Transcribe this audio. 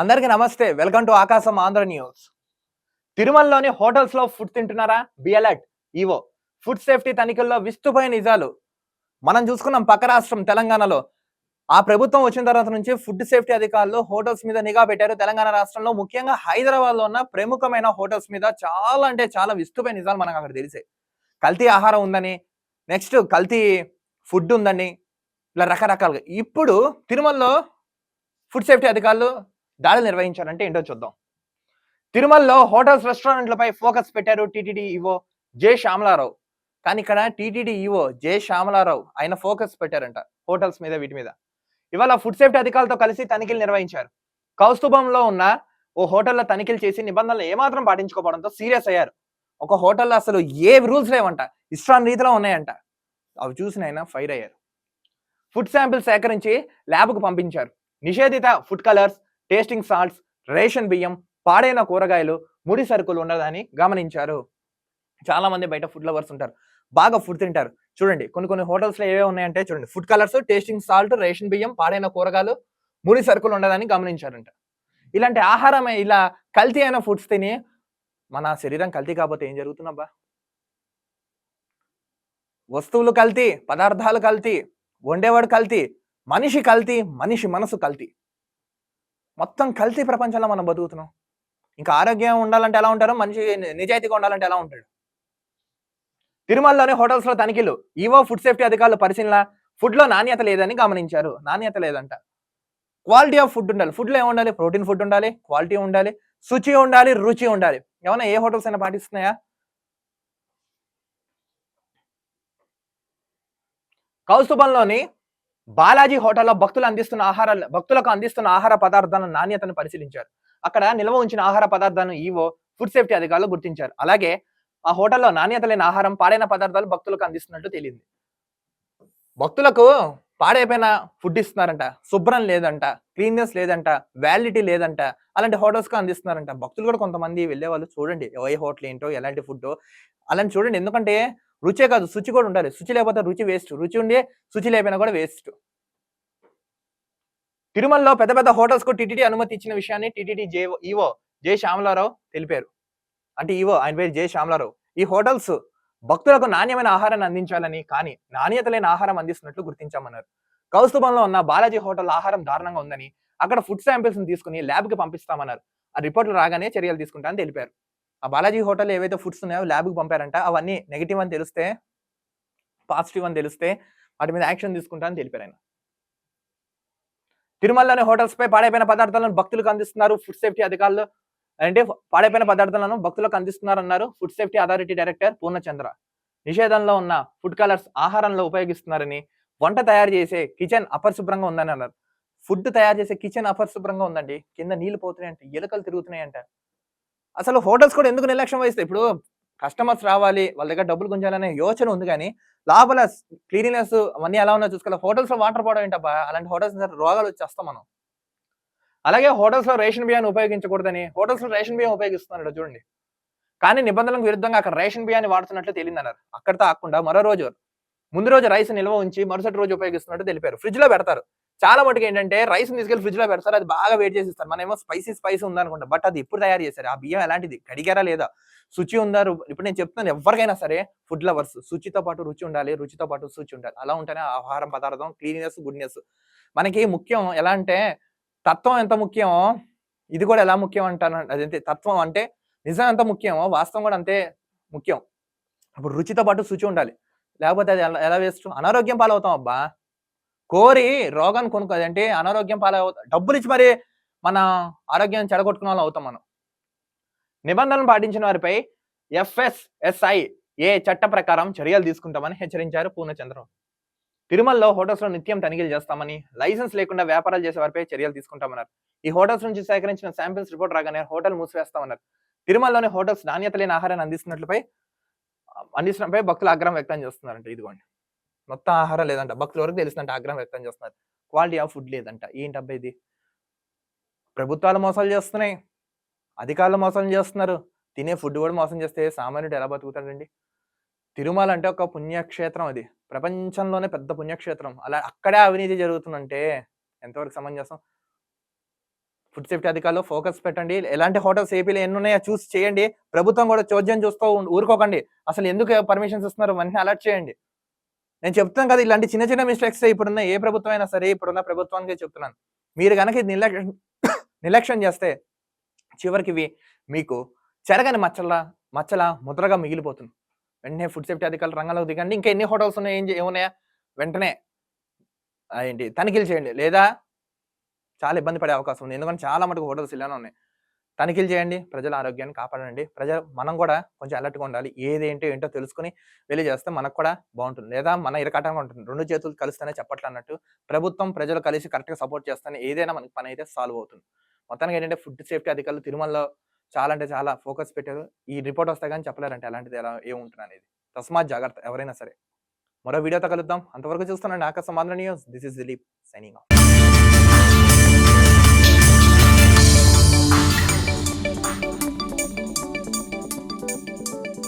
అందరికీ నమస్తే. Welcome to Aakasam Andhra news. తిరుమలలోని హోటల్స్లో ఫుడ్ తింటున్నారా? బిఎల్ఎట్ ఈవో. ఫుడ్ సేఫ్టీ తనిఖీల్లో విస్తుపోయే నిజాలు. మనం చూసుకున్నాం పక్క రాష్ట్రం తెలంగాణలో. ఆ ప్రభుత్వం వచ్చిన తర్వాత నుంచి ఫుడ్ సేఫ్టీ అధికారులు హోటల్స్ మీద నిఘా పెట్టారు. తెలంగాణ రాష్ట్రంలో ముఖ్యంగా హైదరాబాద్లో ఉన్న ప్రముఖమైన హోటల్స్ మీద చాలా అంటే చాలా విస్తుపోయే నిజాలు మనకు అక్కడ తెలిసాయి. కల్తీ ఆహారం ఉందని నెక్స్ట్ కల్తీ ఫుడ్ ఉందని ఇలా రకరకాలుగా. ఇప్పుడు తిరుమలలో ఫుడ్ సేఫ్టీ అధికారులు దాడులు నిర్వహించారంటే ఏంటో చూద్దాం. తిరుమలలో హోటల్స్ రెస్టారెంట్లపై ఫోకస్ పెట్టారు టీటీడీ ఈవో జె శ్యామలారావు. కానీ ఇక్కడ టీటీడీ ఈవో జె శ్యామలారావు ఆయన ఫోకస్ పెట్టారంట హోటల్స్ మీద వీటి మీద. ఇవాళ ఫుడ్ సేఫ్టీ అధికారులతో కలిసి తనిఖీలు నిర్వహించారు. కౌస్తుభంలో ఉన్న ఓ హోటల్లో తనిఖీలు చేసి నిబంధనలు ఏమాత్రం పాటించుకోవడంతో సీరియస్ అయ్యారు. ఒక హోటల్లో అసలు ఏ రూల్స్ లేవంట ఇష్టాన్ రీతిలో ఉన్నాయంట. అవి చూసిన ఆయన ఫైర్ అయ్యారు. ఫుడ్ శాంపిల్స్ సేకరించి ల్యాబ్కు పంపించారు. నిషేధిత food colours tasting salts ration బియ్యం పాడైన కూరగాయలు ముడి సరుకులు ఉండదని గమనించారు. చాలా మంది బయట ఫుడ్ లవర్స్ ఉంటారు. బాగా ఫుడ్ తింటారు. చూడండి కొన్ని కొన్ని హోటల్స్లో ఏవే ఉన్నాయంటే చూడండి food colours tasting salt ration బియ్యం పాడైన కూరగాయలు ముడి సరుకులు ఉండదని గమనించారంట. ఇలాంటి ఆహారం ఇలా కల్తీ అయిన ఫుడ్స్ తిని మన శరీరం కల్తీ కాకపోతే ఏం జరుగుతుందబ్బా? వస్తువులు కల్తీ పదార్థాలు కల్తీ వండేవాడు కల్తీ మనిషి కల్తీ మనిషి మనసు కల్తీ. మొత్తం కల్తీ ప్రపంచంలో మనం బతుకుతున్నాం. ఇంకా ఆరోగ్యం ఉండాలంటే ఎలా ఉంటారు? మనిషి నిజాయితీగా ఉండాలంటే ఎలా ఉంటాడు? తిరుమలలోని హోటల్స్లో తనిఖీలు. ఈవో ఫుడ్ సేఫ్టీ అధికారులు పరిశీలన ఫుడ్లో నాణ్యత లేదని గమనించారు. నాణ్యత లేదంట. క్వాలిటీ ఆఫ్ ఫుడ్ ఉండాలి. ఫుడ్లో ఏముండాలి ప్రోటీన్ ఫుడ్ ఉండాలి క్వాలిటీ ఉండాలి శుచి ఉండాలి రుచి ఉండాలి. ఏమైనా ఏ హోటల్స్ అయినా పాటిస్తున్నాయా? కౌస్తుభంలోని బాలాజీ హోటల్లో భక్తులు అందిస్తున్న ఆహార భక్తులకు అందిస్తున్న ఆహార పదార్థాల నాణ్యతను పరిశీలించారు. అక్కడ నిల్వ ఉంచిన ఆహార పదార్థాలను ఈవో ఫుడ్ సేఫ్టీ అధికారులు గుర్తించారు. అలాగే ఆ హోటల్లో నాణ్యత లేని ఆహారం పాడైన పదార్థాలు భక్తులకు అందిస్తున్నట్టు తెలియదు భక్తులకు పాడైపోయిన ఫుడ్ ఇస్తున్నారంట శుభ్రం లేదంట క్లీన్నెస్ లేదంట వ్యాలిడిటీ లేదంట అలాంటి హోటల్స్కి అందిస్తున్నారంట. భక్తులు కూడా కొంతమంది వెళ్ళే వాళ్ళు చూడండి ఏ హోటల్ ఏంటో ఎలాంటి ఫుడ్ అలాంటి చూడండి. ఎందుకంటే రుచే కాదు శుచి కూడా ఉండాలి. శుచి లేకపోతే రుచి వేస్ట్ రుచి ఉండి శుచి లేకపోయినా కూడా వేస్ట్ తిరుమలలో పెద్ద పెద్ద హోటల్స్కు టీటీడీ అనుమతి ఇచ్చిన విషయాన్ని TTD J EO J Shyamalarao తెలిపారు. అంటే ఈవో ఆయన పేరు జే శ్యామలారావు. ఈ హోటల్స్ భక్తులకు నాణ్యమైన ఆహారాన్ని అందించాలని కానీ నాణ్యత లేని ఆహారం అందిస్తున్నట్లు గుర్తించామన్నారు. కౌస్తుభంలో ఉన్న బాలాజీ హోటల్ ఆహారం దారుణంగా ఉందని అక్కడ ఫుడ్ శాంపిల్స్ తీసుకుని ల్యాబ్కి పంపిస్తామన్నారు. ఆ రిపోర్ట్లు రాగానే చర్యలు తీసుకుంటామని తెలిపారు. ఆ బాలాజీ హోటల్ ఏవైతే ఫుడ్స్ ఉన్నాయో ల్యాబ్కి పంపారంట అవన్నీ నెగిటివ్ అని తెలిస్తే పాజిటివ్ అని తెలిస్తే వాటి మీద యాక్షన్ తీసుకుంటామని తెలిపారు ఆయన. తిరుమలలోని హోటల్స్ పై పాడైపోయిన పదార్థాలను భక్తులకు అందిస్తున్నారు ఫుడ్ సేఫ్టీ అధికారులు. అంటే పాడైపోయిన పదార్థాలను భక్తులకు అందిస్తున్నారు అన్నారు food safety authority director Purnachandra. నిషేధంలో ఉన్న ఫుడ్ కలర్స్ ఆహారంలో ఉపయోగిస్తున్నారని వంట తయారు చేసే కిచెన్ అపరిశుభ్రంగా ఉందని అన్నారు. ఫుడ్ తయారు చేసే కిచెన్ అపరిశుభ్రంగా ఉందండి. కింద నీళ్ళు పోతున్నాయంట ఎలుకలు తిరుగుతున్నాయంట. అసలు హోటల్స్ కూడా ఎందుకు నిర్లక్ష్యం వహిస్తాయి? ఇప్పుడు కస్టమర్స్ రావాలి వాళ్ళ దగ్గర డబ్బులు గుంజాలనే యోచన ఉంది కానీ లోపల క్లీనినెస్ అవన్నీ ఎలా ఉన్నా చూసుకోవాలి. హోటల్స్లో వాటర్ పోవడం ఏంటబ్బా? అలాంటి హోటల్స్ రోగాలు వచ్చేస్తాం మనం. అలాగే హోటల్స్లో రేషన్ బియ్యాన్ని ఉపయోగించకూడదని హోటల్స్లో రేషన్ బియ్యం ఉపయోగిస్తున్నారు చూడండి. కానీ నిబంధనలకు విరుద్ధంగా అక్కడ రేషన్ బియ్యాన్ని వాడుతున్నట్లు తేలిందన్నారు అక్కడితో ఆకుండా మరో రోజు ముందు రోజు రైస్ నిల్వ ఉంచి మరుసటి రోజు ఉపయోగిస్తున్నట్టు తెలిపారు. ఫ్రిడ్జ్లో పెడతారు. చాలా మటుకు ఏంటంటే రైస్ తీసుకెళ్ళి ఫ్రిడ్జ్లో పెడతారు. అది బాగా వెయిట్ చేసి ఇస్తారు మనమేమో స్పైసీ స్పైసీ ఉందనుకుంటా. బట్ అది ఇప్పుడు తయారు చేశారు? ఆ బియ్యం ఎలాంటిది? కడిగారా లేదా? శుచి ఉందారు ఇప్పుడు నేను చెప్తున్నాను ఎవరికైనా సరే ఫుడ్ లవర్స్ శుచితో పాటు రుచి ఉండాలి రుచితో పాటు శుచి ఉండాలి. అలా ఉంటేనే ఆహారం పదార్థం క్లీనినెస్ గుడ్నెస్ మనకి ముఖ్యం ఎలా అంటే తత్వం ఎంత ముఖ్యం ఇది కూడా ఎలా ముఖ్యం అంటాను. అదంతే తత్వం అంటే నిజం ఎంత ముఖ్యమో వాస్తవం కూడా అంతే ముఖ్యం. ఇప్పుడు రుచితో పాటు శుచి ఉండాలి. లేకపోతే అది ఎలా- ఎలా వేస్ట్ అనారోగ్యం పాలవుతాం అబ్బా. కోరి రోగాన్ని కొనుక్కోదు అంటే అనారోగ్యం పాలవు డబ్బులు ఇచ్చి మరి మన ఆరోగ్యం చెడగొట్టుకున్న వాళ్ళు అవుతాం మనం. నిబంధనలు పాటించిన వారిపై ఎఫ్ఎస్ఎస్ఐ ఏ చట్ట ప్రకారం చర్యలు తీసుకుంటామని హెచ్చరించారు పూర్ణచంద్రం తిరుమలలో హోటల్స్లో నిత్యం తనిఖీలు చేస్తామని లైసెన్స్ లేకుండా వ్యాపారాలు చేసే వారిపై చర్యలు తీసుకుంటామన్నారు. ఈ హోటల్స్ నుంచి సేకరించిన శాంపిల్స్ రిపోర్ట్ రాగానే హోటల్ మూసివేస్తామన్నారు. తిరుమలలోని హోటల్స్ నాణ్యత లేని ఆహారాన్ని అందిస్తున్నట్లపై అందిస్తున్నపై భక్తులు ఆగ్రహం వ్యక్తం చేస్తున్నారంట. ఇదిగోండి. మొత్తం ఆహారం లేదంట. భక్తుల వరకు తెలిసిందంట? ఆగ్రహం వ్యక్తం చేస్తున్నారు. క్వాలిటీ ఆఫ్ ఫుడ్ లేదంట. ఏంటబ్బా ఇది? ప్రభుత్వాలు మోసాలు చేస్తున్నాయి. అధికారులు మోసం చేస్తున్నారు. తినే ఫుడ్ కూడా మోసం చేస్తే సామాన్యుడు ఎలా బతుకుతాడండి? తిరుమల అంటే ఒక పుణ్యక్షేత్రం అది. ప్రపంచంలోనే పెద్ద పుణ్యక్షేత్రం. అలా అక్కడే అవినీతి జరుగుతుందంటే ఎంతవరకు సమంజసం? ఫుడ్ సేఫ్టీ అధికారులు ఫోకస్ పెట్టండి. ఎలాంటి హోటల్స్ ఏపీలో ఎన్ని ఉన్నాయో చూసి చేయండి. ప్రభుత్వం కూడా చోద్యం చూస్తూ ఊరుకోకండి. అసలు ఎందుకు పర్మిషన్స్ ఇస్తున్నారు? వెంటనే అలర్ట్ చేయండి. నేను చెప్తాను కదా ఇలాంటి చిన్న చిన్న మిస్టేక్స్ ఇప్పుడున్న ఏ ప్రభుత్వం అయినా సరే ఇప్పుడున్న ప్రభుత్వానికి చెప్తున్నాను. మీరు కనుక ఇది నిర్లక్ష్యం నిర్లక్ష్యం చేస్తే చివరికి ఇవి మీకు చెరగని మచ్చల మచ్చల ముద్రగా మిగిలిపోతుంది. వెంటనే ఫుడ్ సేఫ్టీ అధికారులు రంగంలోకి దిగండి. ఇంకా ఎన్ని హోటల్స్ ఉన్నాయి ఏం ఏమున్నాయా? వెంటనే ఏంటి తనిఖీలు చేయండి. లేదా చాలా ఇబ్బంది పడే అవకాశం ఉంది. ఎందుకంటే చాలా మటుకు హోటల్స్ ఇలానే ఉన్నాయి. తనిఖీలు చేయండి. ప్రజల ఆరోగ్యాన్ని కాపాడండి. ప్రజలు మనం కూడా కొంచెం అలర్ట్గా ఉండాలి. ఏది ఏంటో ఏంటో తెలుసుకుని వెళ్ళి చేస్తే మనకు కూడా బాగుంటుంది. లేదా మన ఇరకాటంగా ఉంటుంది. రెండు చేతులు కలిస్తేనే చెప్పట్లు అన్నట్టు ప్రభుత్వం ప్రజలు కలిసి కరెక్ట్గా సపోర్ట్ చేస్తేనే ఏదైనా మనకి పని అయితే సాల్వ్ అవుతుంది. మొత్తానికి ఏంటంటే ఫుడ్ సేఫ్టీ అధికారులు తిరుమలలో చాలా అంటే చాలా ఫోకస్ పెట్టారు. ఈ రిపోర్ట్ వస్తే కానీ చెప్పలేరంటే అలాంటిది ఎలా ఏముంటుంది అనేది. తస్మాత్ జాగ్రత్త ఎవరైనా సరే. మరో వీడియోతో కలుద్దాం. అంతవరకు చూస్తున్నాను Akasam Andhra news. This is Dilip signing off